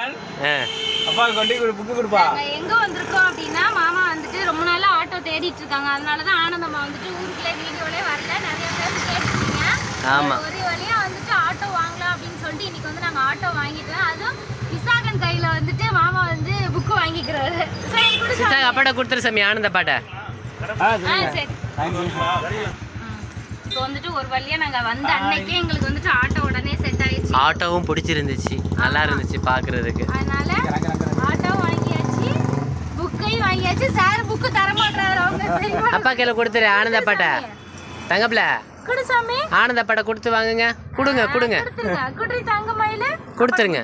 ஆ. அப்பா கொண்டு கொடு புக்கு கொடுப்பா. நாங்க எங்க வந்திருக்கோம் அப்படின்னா மாமா வந்துட்டு ரொம்ப நாளா ஆட்டோ தேடிட்டு இருக்காங்க. அதனாலதான் ஆனந்தம்மா வந்துட்டு ஊருக்குள்ள வீடியோலே வரல. நிறைய பேர் கேட்டிருக்கீங்க. ஆமா. ஒரு வழியா வந்துட்டு ஆட்டோ வாங்கலாம் அப்படின்னு சொல்லிட்டு இன்னைக்கு வந்து நாங்க ஆட்டோ வாங்கிட்டோம். அதுவும் விசாகன் கையில வந்துட்டு மாமா வந்து புக்கு வாங்கிக்கிறாரு. சரி அப்பாட்ட கொடுத்துரு சாமி ஆனந்த பாட்டை சரி. இப்போ வந்துட்டு ஒரு வழியா நாங்க வந்த அன்னைக்கே எங்களுக்கு வந்துட்டு ஆட்டோ உடனே செட் ஆயிடுச்சு. ஆட்டோவும் பிடிச்சிருந்துச்சு. நல்லா இருந்துச்சு பார்க்கறதுக்கு அதனால ஆட்டோ வாங்கியாச்சு. புக்கையும் வாங்கியாச்சு. சார் புக்கு தர மாட்டாரு அவங்க? அப்பா கையில் கொடுத்துரு ஆனந்த பாட்டை தங்கப்பில குடு சாமி. ஆனந்த கொடுத்து வாங்குங்க. கொடுங்க கொடுங்க. கொடுத்துருங்க.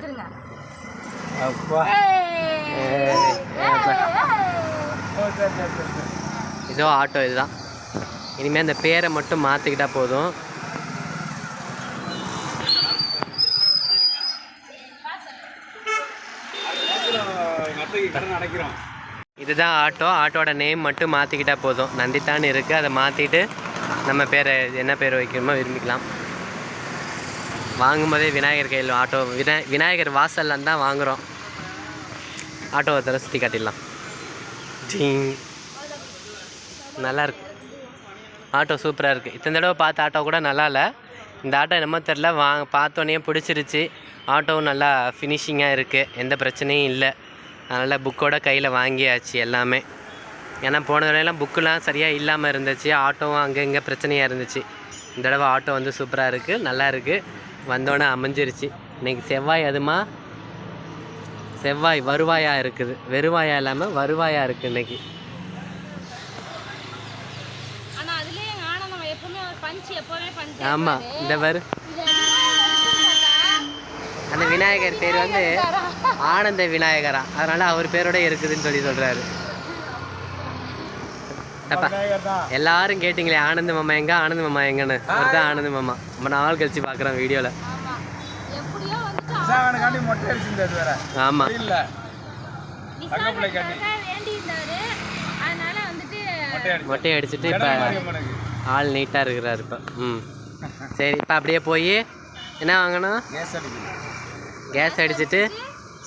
இதோ ஆட்டோ இதுதான். இனிமேல் அந்த பேரை மட்டும் மாற்றிக்கிட்டால் போதும். இதுதான் ஆட்டோ. ஆட்டோட நேம் மட்டும் மாற்றிக்கிட்டா போதும். நந்தித்தான்னு இருக்குது அதை மாற்றிட்டு நம்ம பேரை என்ன பேர் வைக்கணுமோ விரும்பிக்கலாம். வாங்கும்போதே விநாயகர் கையில் ஆட்டோ வினா விநாயகர் வாசல்ல தான் வாங்குகிறோம் ஆட்டோவை தர சுற்றி காட்டிடலாம். டீங் நல்லாயிருக்கு ஆட்டோ சூப்பராக இருக்குது இத்தனை தடவை பார்த்த ஆட்டோ கூட நல்லா இல்லை. இந்த ஆட்டோ என்னமோ தெரில வா பார்த்தோன்னே பிடிச்சிருச்சு. ஆட்டோவும் நல்லா ஃபினிஷிங்காக இருக்குது எந்த பிரச்சனையும் இல்லை. அதனால் புக்கோட கையில் வாங்கியாச்சு எல்லாமே. ஏன்னா போன தடவைலாம் புக்கெலாம் சரியாக இல்லாமல் இருந்துச்சு. ஆட்டோவும் அங்கே இங்கே பிரச்சனையாக இருந்துச்சு. இந்த தடவை ஆட்டோ வந்து சூப்பராக இருக்குது நல்லா இருக்குது வந்தோடனே அமைஞ்சிருச்சு. இன்னைக்கு செவ்வாய் அதுமா? செவ்வாய் வருவாயாக இருக்குது. வெறுவாயாக இல்லாமல் வருவாயாக இருக்குது இன்றைக்கி ஆனா அதுலயே எங்க ஆனந்தம் எப்பவுமே ஒரு பஞ்ச் எப்பவுமே பஞ்ச் ஆமாம் இந்த வரு அந்த விநாயகர் பேர் வந்து ஆனந்த விநாயகரா. அதனால அவர் பேரோட இருக்குதுன்னு சொல்லி சொல்றாரு. அப்பா தான் எல்லாரும் கேட்டிங்களே ஆனந்த மாமா எங்க ஆனந்த மாமா எங்கன்னு. அதுதான் ஆனந்த மாமா. ரொம்ப நாள் கழிச்சு பார்க்குறோம் வீடியோவில் ஆமா. மொட்டை அடிச்சுட்டு இப்போ ஆள் நீட்டாக இருக்கிறாரு இப்போ. ம். சரி இப்போ அப்படியே போய் என்ன வாங்கணும்? கேஸ் அடிக்குது கேஸ் அடிச்சுட்டு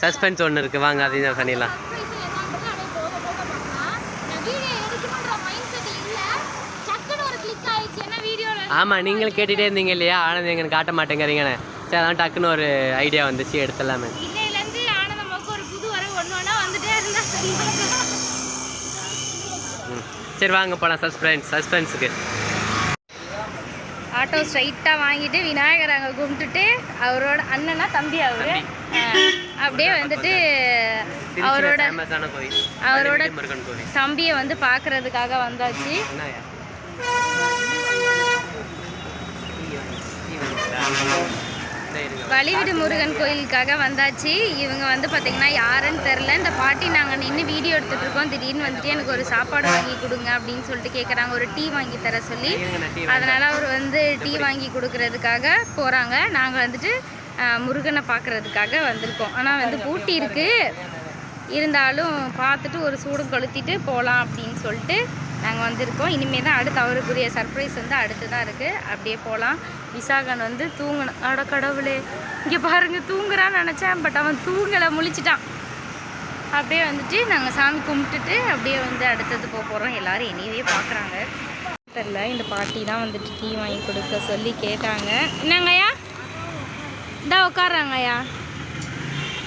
சஸ்பென்ஸ் ஒன்று இருக்குது வாங்க அதையும் பண்ணிடலாம். ஆமாம் நீங்களும் கேட்டுகிட்டே இருந்தீங்க இல்லையா? ஆனந்த் எங்கன்னு காட்ட மாட்டேங்கிறீங்கன்னு. சரி அதான் டக்குன்னு ஒரு ஐடியா வந்துச்சு. எடுத்துடலாமே. ம். சரி வாங்க போகலாம் சஸ்பென்ஸ் சஸ்பென்ஸுக்கு ஆட்டோ ஸ்ட்ரைட்டாக வாங்கிட்டு விநாயகர் அங்கே கும்பிட்டுட்டு அவரோட அண்ணனா தம்பி. அவரு அப்படியே வந்துட்டு அவரோட அவரோட தம்பியை வந்து பார்க்கறதுக்காக வந்தாச்சு? இந்த இருங்க. வழிவிடு முருகன் கோயிலுக்காக வந்தாச்சு. இவங்க வந்து பார்த்தீங்கன்னா யாருன்னு தெரில இந்த பாட்டி நாங்கள் நின்று வீடியோ எடுத்துகிட்டு இருக்கோம். திடீர்னு வந்துட்டு எனக்கு ஒரு சாப்பாடு வாங்கி கொடுங்க அப்படின்னு சொல்லிட்டு கேட்குறாங்க ஒரு டீ வாங்கி தர சொல்லி. அதனால் அவர் வந்து டீ வாங்கி கொடுக்கறதுக்காக போகிறாங்க நாங்கள் வந்துட்டு முருகனை பார்க்குறதுக்காக வந்திருக்கோம். ஆனால் வந்து பூட்டி இருக்குது இருந்தாலும் பார்த்துட்டு ஒரு சூடு கொளுத்திட்டு போகலாம் அப்படின்னு சொல்லிட்டு நாங்கள் வந்திருக்கோம். இனிமேல் தான் அடுத்து அவருக்குரிய சர்ப்ரைஸ் வந்து அடுத்து தான் இருக்குது அப்படியே போகலாம் விசாகன் வந்து தூங்கணும் அட கடவுளே. இங்கே பாருங்கள் தூங்குறான்னு நினச்சேன் பட் அவன் தூங்கலை முழிச்சிட்டான். அப்படியே வந்துட்டு நாங்கள் சாமி கும்பிட்டுட்டு அப்படியே வந்து அடுத்தது போக போகிறோம் எல்லோரும் என்னையவே பார்க்குறாங்க தெரில இந்த பாட்டி தான் வந்துட்டு டீ வாங்கி கொடுக்க சொல்லி கேட்டாங்க. என்னங்கய்யா? இந்தா உட்காடுறாங்கய்யா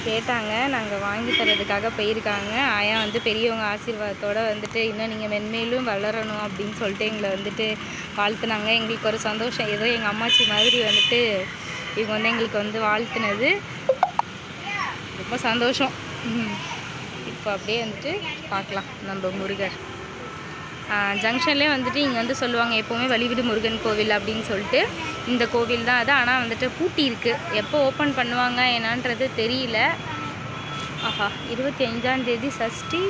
கேட்டாங்க. நாங்கள் வாங்கி தரதுக்காக போயிருக்காங்க. ஆயா வந்து பெரியவங்க ஆசீர்வாதத்தோடு வந்துட்டு இன்னும் நீங்கள் மென்மேலும் வளரணும் அப்படின்னு சொல்லிட்டு எங்களை வந்துட்டு வாழ்த்துனாங்க. எங்களுக்கு ஒரு சந்தோஷம். ஏதோ எங்கள் அம்மாச்சி மாதிரி வந்துட்டு இவங்க வந்து எங்களுக்கு வந்து வாழ்த்துனது. ரொம்ப சந்தோஷம். இப்போ அப்படியே வந்துட்டு பார்க்கலாம். நம்ம முருகர். ஜங்ஷன்லேயே வந்துட்டு இங்கே வந்து சொல்லுவாங்க எப்போவுமே வழிவிடு முருகன் கோவில் அப்படின்னு சொல்லிட்டு. இந்த கோவில் தான் அது. ஆனால் வந்துட்டு பூட்டி இருக்குது எப்போ ஓப்பன் பண்ணுவாங்க என்னன்றது தெரியல. ஆஹா இருபத்தி அஞ்சாம் தேதி சஷ்டி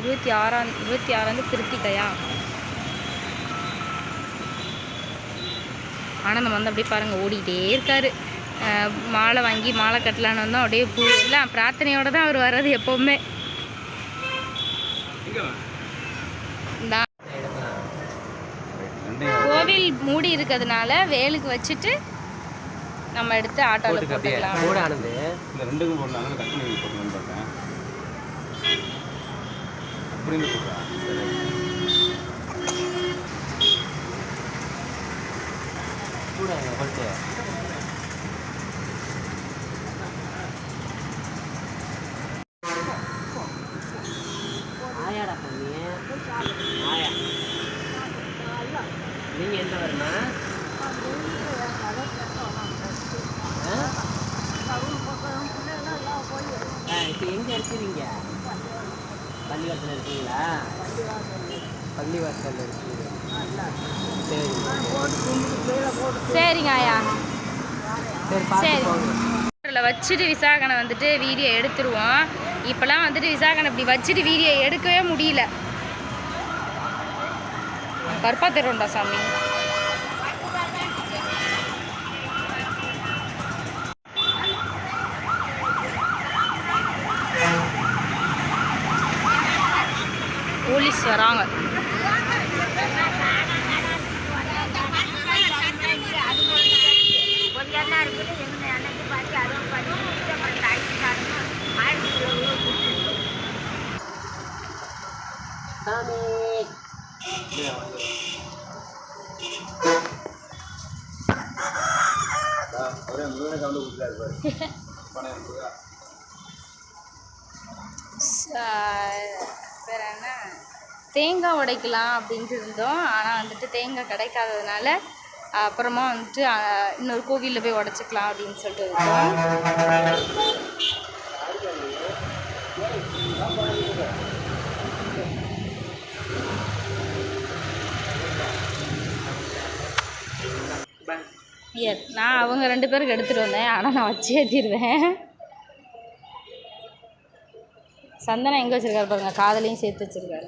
இருபத்தி ஆறாம் இருபத்தி ஆறாம் தேதி கிருத்திகையா ஆனந்தம் வந்து அப்படியே பாருங்கள் ஓடிட்டே இருக்காரு. மாலை வாங்கி மாலை கட்டலான்னு வந்தோம். அப்படியே பூ எல்லாம் பிரார்த்தனையோட தான் அவர் வர்றது எப்போவுமே. இந்த. மூடி இருக்கிறதுனால வேலுக்கு வச்சுட்டு நம்ம எடுத்து ஆட்டோவில் போட்டுக்கலாம். கூட இந்த ரெண்டுக்கும் போடலாம். டக்குனு போட்டுக்கலாம்னு பார்த்தேன். அப்படின்னு போடுறா கூட போட்டு ஆயாடா பண்ணி. ஆயா. நீங்க எந்த வரமா இப்போ எங்க இருக்கிறீங்க பள்ளிவாசல் இருக்கீங்களா? பள்ளிவாசல் இருக்கீங்க. சரி. சரிங்க ஆயா சரி இதில் வச்சுட்டு விசாகனை வந்துட்டு வீடியோ எடுத்துருவோம். இப்போலாம் வந்துட்டு விசாகனை இப்படி வச்சுட்டு வீடியோ எடுக்கவே முடியல. கருப்பா தெருண்டா சாமி. போலீஸ் வராங்க. ஒரே முழுவதும் கவுண்ட் கொடுத்துட்டாரு பாரு. பணம் எண்பது ரூபா. வேற என்ன? தேங்காய் உடைக்கலாம் அப்படின்ட்டு இருந்தோம். ஆனால் வந்துட்டு தேங்காய் கிடைக்காததுனால அப்புறமா வந்துட்டு இன்னொரு கோவிலில் போய் உடச்சிக்கலாம் அப்படின்னு சொல்லிட்டு இருக்கோம். Yes, நான் அவங்க ரெண்டு பேருக்கு எடுத்துகிட்டு வந்தேன். ஆனால் நான் வச்சே தீருவேன் சந்தனம் எங்கே வச்சிருக்காரு பாருங்கள் காதலையும் சேர்த்து வச்சிருக்காரு.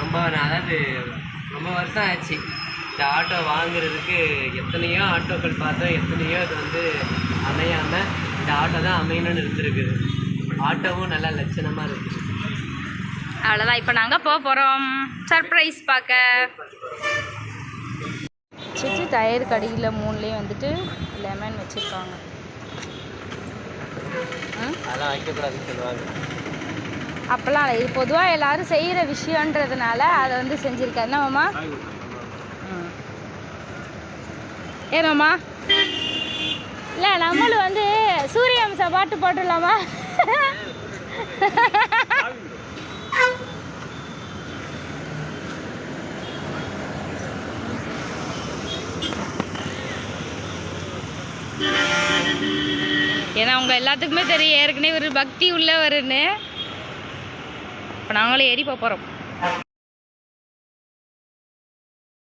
ரொம்ப அதாவது ரொம்ப வருஷம் ஆச்சு. இந்த ஆட்டோ வாங்குறதுக்கு எத்தனையோ ஆட்டோக்கள் பார்த்தோம். எத்தனையோ அது வந்து அமையாமல் இந்த ஆட்டோ தான் அமையணும்னு இருந்திருக்குது. ஆட்டோவும் நல்லா லட்சணமாக இருக்குது. அவ்வளோதான் இப்போ நாங்கள் போக போகிறோம் சர்ப்ரைஸ் பார்க்க. சுற்றி டயர் கடியில் மூணுலேயும் வந்துட்டு லெமன் வச்சுருக்காங்க. அதெல்லாம் வைக்கக்கூடாதுன்னு சொல்லுவாங்க. அப்போல்லாம் இல்லை. இது பொதுவாக எல்லாரும் செய்கிற விஷயன்றதுனால அதை வந்து செஞ்சுருக்காரு. என்னம்மா ஏனம்மா இல்லை நம்மளும் வந்து சூரிய அம்சா பாட்டு போட்டுடலாமா? ஏன்னா உங்க எல்லாத்துக்குமே தெரியும். ஏற்கனவே ஒரு பக்தி உள்ளவருன்னு. இப்போ நாங்களே ஏறி போகிறோம்